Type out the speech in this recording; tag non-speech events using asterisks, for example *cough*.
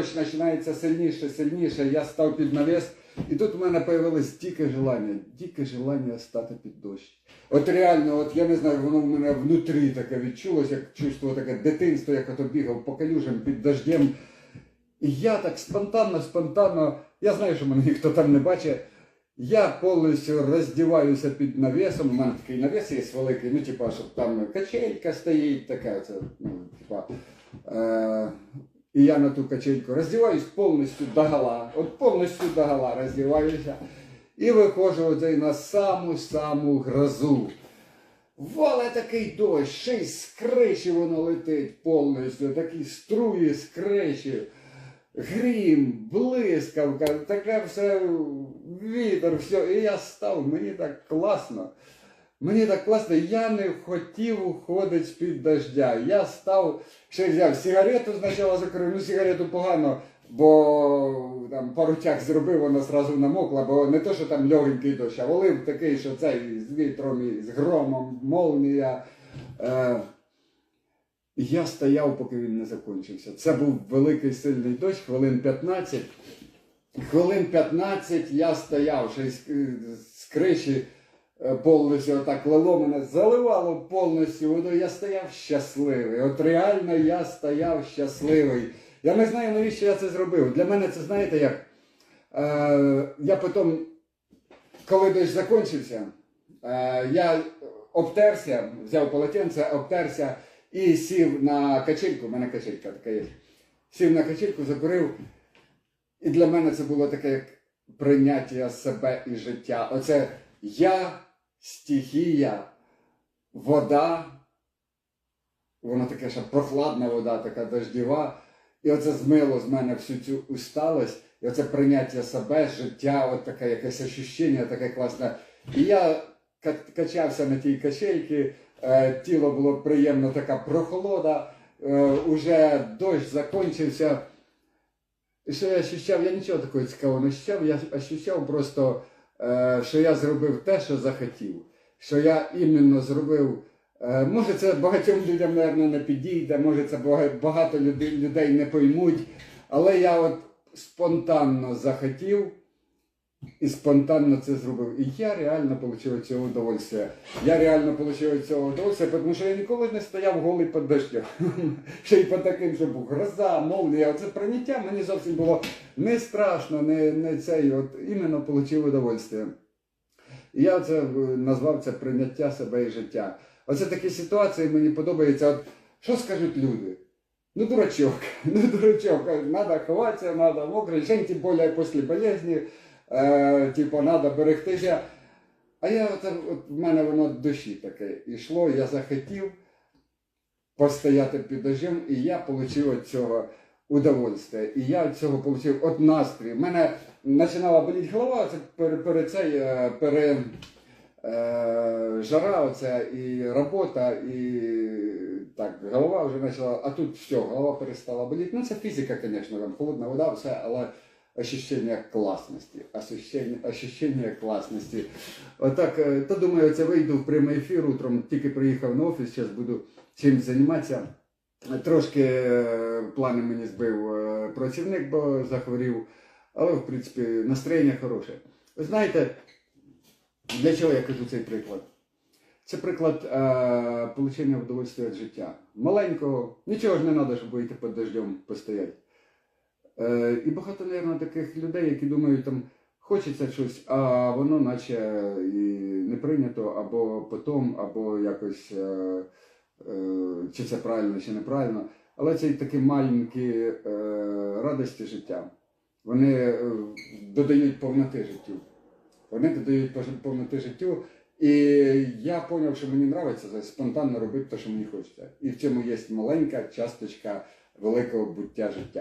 дощ починається сильніше, сильніше, я став під навіс, і тут у мене появилось дике желання, дике желання стати під дощ. От реально, от я не знаю, воно в мене внутрі таке відчулось, як чувство таке дитинство, як ото бігав по калюжам під дождем. І я так спонтанно, спонтанно, я знаю, що мене ніхто там не бачить. Я повністю роздіваюся під навісом. У мене такий навіс є великий, ну, типа, щоб там качелька стоїть, така, це, ну, типа. Е- і я на ту качельку роздіваюсь повністю догола. От повністю догола роздіваюся. І виходжу оцей на саму-саму грозу. Вале такий дощ, ще й з криші воно летить повністю, такі струї з криші, грім, блискавка, таке все, вітер, все. І я став, мені так класно. Мені так класно, я не хотів уходити з-під дождя. Я став, ще взяв сигарету спочатку закрив, ну сигарету погано, бо там пару тяг зробив, вона одразу намокла, бо не то, що там легенький дощ, а волив такий, що цей з вітром і з громом, молнія. Е, я стояв, поки він не закінчився. Це був великий сильний дощ, хвилин 15. Хвилин 15 я стояв, ще з, з криші повністю отак лило мене, заливало повністю водою. Я стояв щасливий. От реально я стояв щасливий. Я не знаю, навіщо я це зробив. Для мене це, знаєте, як. Е, я потім, коли дощ закінчився, е, я обтерся, взяв полотенце, обтерся і сів на качельку. У мене качелька така є. Сів на качельку, закурив. І для мене це було таке як прийняття себе і життя. Оце я, стихія, вода, вона така ще прохладна вода, така дождєва. І оце змило з мене всю цю усталость, і оце прийняття себе, життя, от таке якесь ощущення, таке класне. І я качався на тій качельці, е, тіло було приємно, така прохолода, е, уже дощ закінчився. І що я ощущав, я нічого такого цікавого не ощущав, я ощущав просто, що я зробив те, що захотів. Що я іменно зробив. Е, може, це багатьом людям, мабуть, не підійде, може це багато людей не поймуть. Але я от спонтанно захотів і спонтанно це зробив. І я реально отримав цього удовольствия. Я реально отримав цього удовольствия, тому що я ніколи не стояв голий під дощем. *laughs* Ще й по таким, що був гроза, молнія. Оце прийняття мені зовсім було не страшно, не, не цей, от іменно отримав удовольствие. І я це е, назвав це прийняття себе і життя. Оце такі ситуації мені подобаються. От, що скажуть люди? Ну, дурачок, *laughs* ну, дурачок, надо ховатися, надо мокрий, ще тим більше після болезні, е, типу, надо берегтися. А я от, от в мене воно душі таке йшло, я захотів постояти під дождем, і я отримав від цього удовольствие. І я від цього отримав от настрій. У мене починала боліти голова, це перед, перед цей, е, пере, е, жара оця і робота, і так, голова вже почала, а тут все, голова перестала боліти. Ну це фізика, звісно, холодна вода, все, але ощущення класності, ощущення, ощущення класності. Отак, е, то думаю, це вийду в прямий ефір утром, тільки приїхав на офіс, зараз буду чим займатися. Трошки е, плани мені збив е, працівник, бо захворів, але в принципі настроєння хороше. Ви знаєте, для чого я кажу цей приклад? Це приклад е, отримання удовольствия від життя. Маленького, нічого ж не треба, щоб вийти під дождем постояти. Е, і багато, мабуть, таких людей, які думають, там хочеться щось, а воно наче і не прийнято, або потім, або якось. Е, е, чи це правильно, чи неправильно. Але це такі маленькі радості життя. Вони додають повноти життю. Вони додають повноти життю. І я зрозумів, що мені подобається спонтанно робити те, що мені хочеться. І в цьому є маленька часточка великого буття життя.